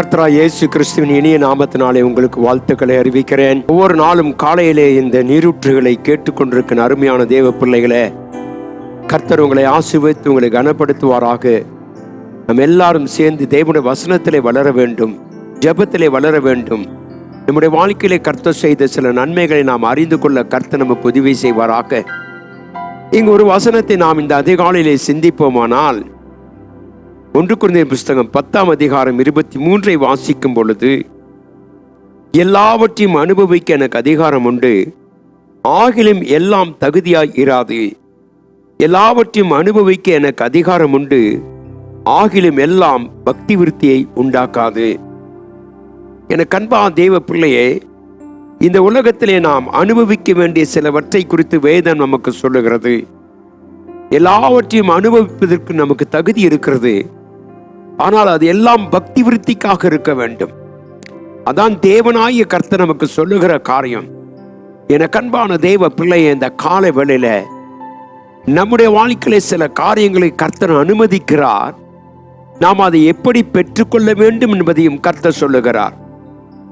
கர்த்தரா இயேசு கிறிஸ்துவின் இனிய நாமத்தினாலே உங்களுக்கு வாழ்த்துக்களை அறிவிக்கிறேன். ஒவ்வொரு நாளும் காலையிலே இந்த நீரூற்றுகளை கேட்டுக்கொண்டிருக்கிற அருமையான தேவ பிள்ளைகளே கர்த்தர் உங்களை ஆசிர்வித்து உங்களை கனப்படுத்துவாராக. நம் எல்லாரும் சேர்ந்து தேவனுடைய வசனத்திலே வளர வேண்டும் ஜபத்திலே வளர வேண்டும். நம்முடைய வாழ்க்கையிலே கர்த்தர் செய்த சில நன்மைகளை நாம் அறிந்து கொள்ள கர்த்தர் நம்ம உதவி செய்வாராக. இங்கு ஒரு வசனத்தை நாம் இந்த அதிகாலையிலே சிந்திப்போமானால் ஒன்று குழந்தை புஸ்தகம் பத்தாம் அதிகாரம் இருபத்தி மூன்றை வாசிக்கும் பொழுது எல்லாவற்றையும் அனுபவிக்க எனக்கு அதிகாரம் உண்டு. ஆகிலும் எல்லாம் தகுதியாய் இராது. எல்லாவற்றையும் அனுபவிக்க எனக்கு அதிகாரம் உண்டு. ஆகிலும் எல்லாம் பக்தி விருத்தியை உண்டாக்காது. என கண்பா தெய்வ பிள்ளையே இந்த உலகத்திலே நாம் அனுபவிக்க வேண்டிய சிலவற்றை குறித்து வேதம் நமக்கு சொல்லுகிறது. எல்லாவற்றையும் அனுபவிப்பதற்கு நமக்கு தகுதி இருக்கிறது. ஆனால் அது எல்லாம் பக்தி விருத்திக்காக இருக்க வேண்டும். அதான் தேவனாய கர்த்த நமக்கு சொல்லுகிற காரியம். என கண்பான தேவ பிள்ளைய இந்த காலை வேளையில நம்முடைய வாழ்க்கையில சில காரியங்களை கர்த்தன் அனுமதிக்கிறார். நாம் அதை எப்படி பெற்றுக்கொள்ள வேண்டும் என்பதையும் கர்த்தர் சொல்லுகிறார்.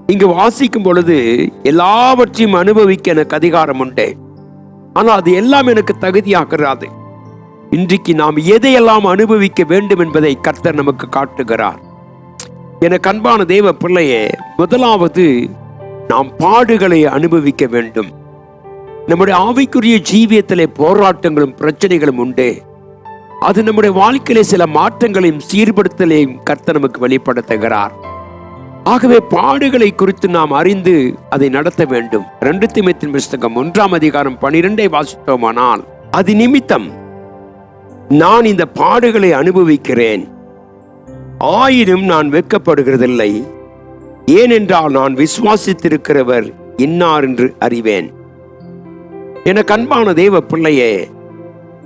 இங்கு வாசிக்கும் பொழுது எல்லாவற்றையும் அனுபவிக்க எனக்கு அதிகாரம் உண்டு. ஆனால் அது எல்லாம் எனக்கு தகுதியாகிறாது இன்றைக்கு நாம் எதையெல்லாம் அனுபவிக்க வேண்டும் என்பதை கர்த்தர் நமக்கு காட்டுகிறார். என கண்பான தேவ பிள்ளையே முதலாவது நாம் பாடுகளை அனுபவிக்க வேண்டும். நம்முடைய ஆவிக்குரிய ஜீவியத்திலே போராட்டங்களும் பிரச்சனைகளும் உண்டு. அது நம்முடைய வாழ்க்கையிலே சில மாற்றங்களையும் சீர்படுத்தலையும் கர்த்தர் நமக்கு வெளிப்படுத்துகிறார். ஆகவே பாடுகளை குறித்து நாம் அறிந்து அதை நடத்த வேண்டும். ரெண்டு திமத்தின் புஸ்தகம் ஒன்றாம் அதிகாரம் பனிரெண்டை வாசித்தோமானால் அது நிமித்தம் நான் இந்த பாடுகளை அனுபவிக்கிறேன். ஆயினும் நான் வெட்கப்படுகிறதில்லை. ஏனென்றால் நான் விசுவாசித்திருக்கிறவர் இன்னார் என்று அறிவேன். என கண்பான தேவ பிள்ளையே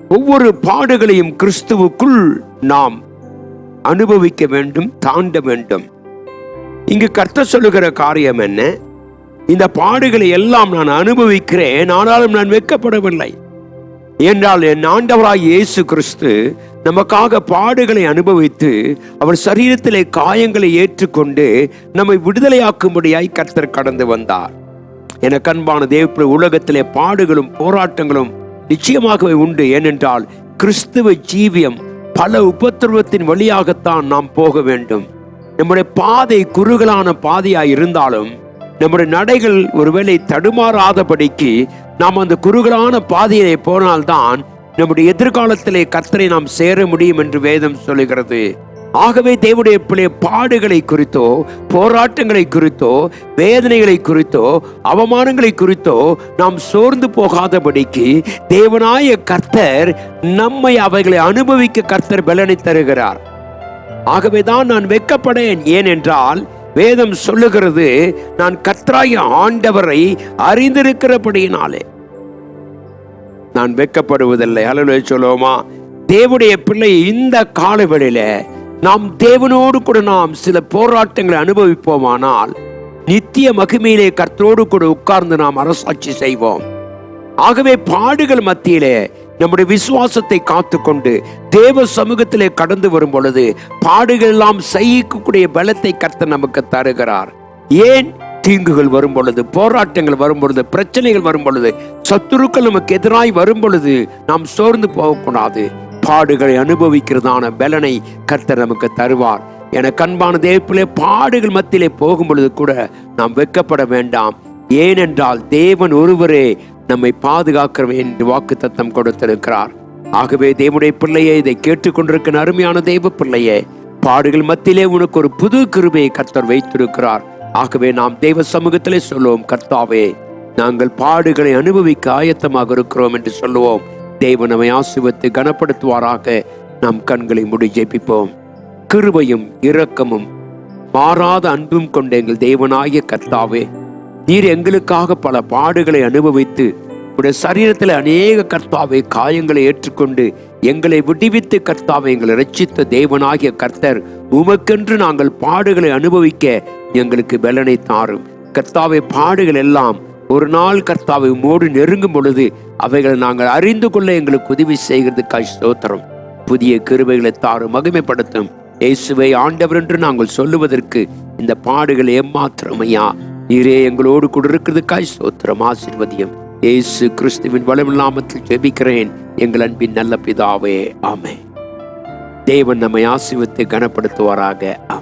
ஒவ்வொரு பாடுகளையும் கிறிஸ்துவுக்குள் நாம் அனுபவிக்க வேண்டும் தாண்ட வேண்டும். இங்கு கர்த்த சொல்லுகிற காரியம் என்ன? இந்த பாடுகளை எல்லாம் நான் அனுபவிக்கிறேன் ஆனாலும் நான் வெட்கப்படவில்லை. என்றால் என் ஆண்டவராய் இயேசு கிறிஸ்து நமக்காக பாடுகளை அனுபவித்து அவர் சரீரத்திலே காயங்களை ஏற்றுக்கொண்டு நம்மை விடுதலையாக்கும்படியாய் கர்த்தர் கடந்து வந்தார். என கண்பான தேவ உலகத்திலே பாடுகளும் போராட்டங்களும் நிச்சயமாகவே உண்டு. ஏனென்றால் கிறிஸ்துவ ஜீவியம் பல உபத்திரவத்தின் வழியாகத்தான் நாம் போக வேண்டும். நம்முடைய பாதை குறுகலான பாதையாய் இருந்தாலும் நம்முடைய நடைகள் ஒருவேளை தடுமாறாதபடிக்கு நாம் அந்த குறுகலான பாதையை போனால்தான் நம்முடைய எதிர்காலத்திலே கர்த்தரை நாம் சேர முடியும் என்று வேதம் சொல்லுகிறது. ஆகவே தேவனுடைய பிள்ளை பாடுகளை குறித்தோ போராட்டங்களை குறித்தோ வேதனைகளை குறித்தோ அவமானங்களை குறித்தோ நாம் சோர்ந்து போகாதபடிக்கு தேவனாய கர்த்தர் நம்மை அவைகளை அனுபவிக்க கர்த்தர் பலனை தருகிறார். ஆகவேதான் நான் வெட்கப்படேன். ஏனென்றால் வேதம் சொல்லுகிறது நான் கர்த்தராய ஆண்டவரை அறிந்திருக்கிறபடியினாலே. நான் வெட்கப்படுவதில்லை. அலுவலை சொல்லுவோமா? தேவனுடைய பிள்ளை இந்த காலவெளியில நாம் தேவனோடு கூட நாம் சில போராட்டங்களை அனுபவிப்போமானால் நித்திய மகிமையிலே கர்த்தரோடு கூட உட்கார்ந்து நாம் அரசாட்சி செய்வோம். ஆகவே பாடுகள் மத்தியிலே நம்முடைய விசுவாசத்தை காத்துக்கொண்டு தேவ சமூகத்திலே கடந்து வரும் பொழுது பாடுகள் எல்லாம் சகிக்கக்கூடிய பலத்தை கர்த்தர் நமக்கு தருகிறார். ஏன்? தீங்குகள் வரும் பொழுது போராட்டங்கள் வரும் பொழுது பிரச்சனைகள் வரும் பொழுது சத்துருக்கள் நமக்கு எதிராய் வரும் பொழுது நாம் சோர்ந்து போகக்கூடாது. பாடுகளை அனுபவிக்கிறதான பலனை கர்த்தர் நமக்கு தருவார். என கண்பான தேவப்பிலே பாடுகள் மத்தியிலே போகும் பொழுது கூட நாம் வெட்கப்பட வேண்டாம். ஏனென்றால் தேவன் ஒருவரே நம்மை பாதுகாக்கிறோம் என்று வாக்கு தத்தம் கொடுத்திருக்கிறார். ஆகவே தேவனுடைய பிள்ளையே இதை கேட்டுக்கொண்டிருக்கிற அருமையான தெய்வ பிள்ளையே பாடுகள் மத்தியிலே உனக்கு ஒரு புது கிருபையை கர்த்தர் வைத்திருக்கிறார். ஆகவே நாம் தெய்வ சமூகத்திலே சொல்லுவோம் கர்த்தாவே நாங்கள் பாடுகளை அனுபவிக்க ஆயத்தமாக இருக்கிறோம் என்று சொல்லுவோம். தேவ நம்மை ஆசிர்வத்து கனப்படுத்துவாராக. நாம் கண்களை முடி ஜெபிப்போம். கிருபையும் இரக்கமும் மாறாத அன்பும் கொண்ட எங்கள் தேவனாகிய கர்த்தாவே நீர் எங்களுக்காக பல பாடுகளை அனுபவித்து உடைய சரீரத்தில் அநேக கர்த்தாவை காயங்களை ஏற்றுக்கொண்டு எங்களை விடுவித்து கர்த்தாவை எங்களை ரட்சித்த தேவனாகிய கர்த்தர் உமக்கென்று நாங்கள் பாடுகளை அனுபவிக்க எங்களுக்கு பலனை தாரும். கர்த்தாவை பாடுகள் எல்லாம் ஒரு நாள் கர்த்தாவை மோடு நெருங்கும் பொழுது அவைகளை நாங்கள் அறிந்து கொள்ள எங்களுக்கு உதவி செய்கிறதுக்காய் ஸ்தோத்திரம். புதிய கிருபைகளை தாரும் மகிமைப்படுத்தும். இயேசுவை ஆண்டவர் என்று நாங்கள் சொல்லுவதற்கு இந்த பாடுகள் ஏமாத்திரமையா நீரே எங்களோடு கூட இருக்கிறதுக்காய் சோத்திரம் ஆசிர்வதியம். இயேசு கிறிஸ்துவின் வளமில்லாமத்தில் ஜெபிக்கிறேன். எங்கள் அன்பின் நல்ல பிதாவே ஆமே தேவன் நம்மை ஆசிர்வத்தை கனப்படுத்துவாராக ஆமே